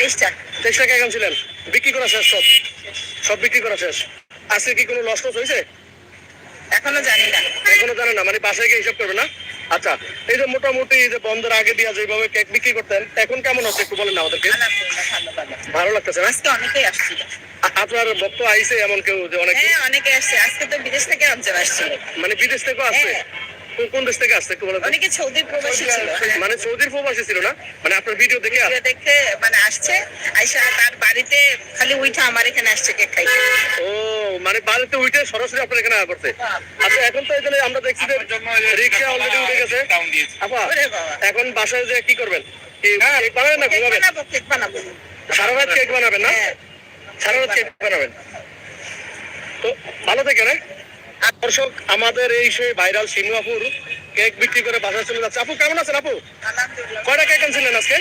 তেইশটা তেইশ টাকা এখন ছিলেন। বিক্রি করা শেষ সব। সব বিক্রি করা শেষ। আজকে কি কোনো লস টস হয়েছে? এখনও জানি না। এখনও জানেন না মানে বাসায় গিয়ে হিসাব করবে না? আচ্ছা এই যে মোটামুটি যে বন্ধের আগে দিয়া যেভাবে কেক বিক্রি করতেন এখন কেমন হচ্ছে একটু বলেন আমাদেরকে? ভালো লাগতেছে আজকে অনেকেই আসছিল। আপনার ভক্ত আইছে এমন কেউ যে অনেক হ্যাঁ অনেকে আসছে। আজকে তো বিদেশ থেকে অঞ্চল আসছিল মানে বিদেশ থেকেও আসছে? হ্যাঁ। কোন- দেশ থেকে আসছে একটু বলেন অনেকে সৌদি প্রবাসী ছিল। মানে সৌদির প্রবাসী ছিল না? মানে আপনার ভিডিও দেখে ভিডিও দেখে মানে আসছে আইসা তার বাড়িতে খালি উইঠা আমার এখানে আসছে কেক খাইতে। ও মানে বাড়িতে উঠে সরাসরি আপনার এখানে করছে আচ্ছা এখন তো এখানে আমরা দেখছি যে রিক্সা অলরেডি উঠে গেছে। আপা ওরে বাবা। এখন বাসায় যে কি করবেন? কি কেক বানাবেন না কেক ঘুমাবেন? বানাবো কেক বানাবো। সারা রাত কেক বানাবেন না? হ্যাঁ। সারা রাত কেক বানাবেন। তো ভালো থেকে না দর্শক আমাদের এই সেই ভাইরাল সিনুয়াপুর কেক বিক্রি করে বাসায় চলে যাচ্ছে। আপু কেমন আছেন আপু? কয়টা কেক আনছিলেন আজকে?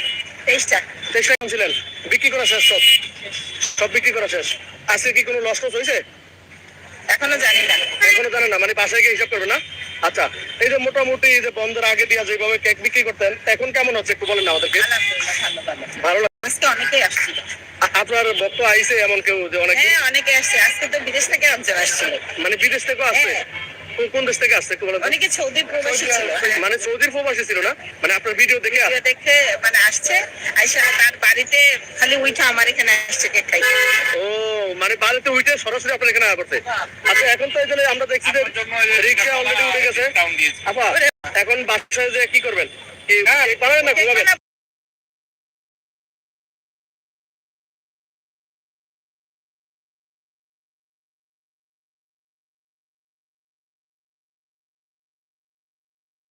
তেইশটা। তেইশ আনছিলেন। বিক্রি করা শেষ সব? সব বিক্রি করা শেষ। আজকে কি কোনো লস টস হয়েছে? এখনও জানি না। এখনও জানেন না মানে বাসায় গিয়ে হিসাব করবে না? আচ্ছা এই যে মোটামুটি যে বন্ধের আগে দিয়া যেভাবে কেক বিক্রি করতেন এখন কেমন হচ্ছে একটু বলেন আমাদেরকে। ভালো আজকে অনেকেই আসছিল। আপনার ভক্ত আইছে এমন কেউ যে অনেক হ্যাঁ অনেকে আসছে। আজকে তো বিদেশ থেকে অঞ্চল আসছিল। মানে বিদেশ থেকেও আসছে? হ্যাঁ। কোন- কোন দেশ থেকে আসছে বলেন অনেকে সৌদি প্রবাসী ছিল মানে সৌদির প্রবাসী ছিল না? মানে আপনার ভিডিও দেখে ভিডিও দেখে মানে আসছে। আইসা তার বাড়িতে খালি উইঠা আমার এখানে আসছে কেক খাইতে ও মানে বাড়িতে উঠে সরাসরি আপনার এখানে করছে। আচ্ছা এখন তো এখানে আমরা দেখছি যে রিক্সা অলরেডি উঠে গেছে। আপা এখন বাসায় যে কি করবেন? কি বানাবেন না ঘুমাবেন?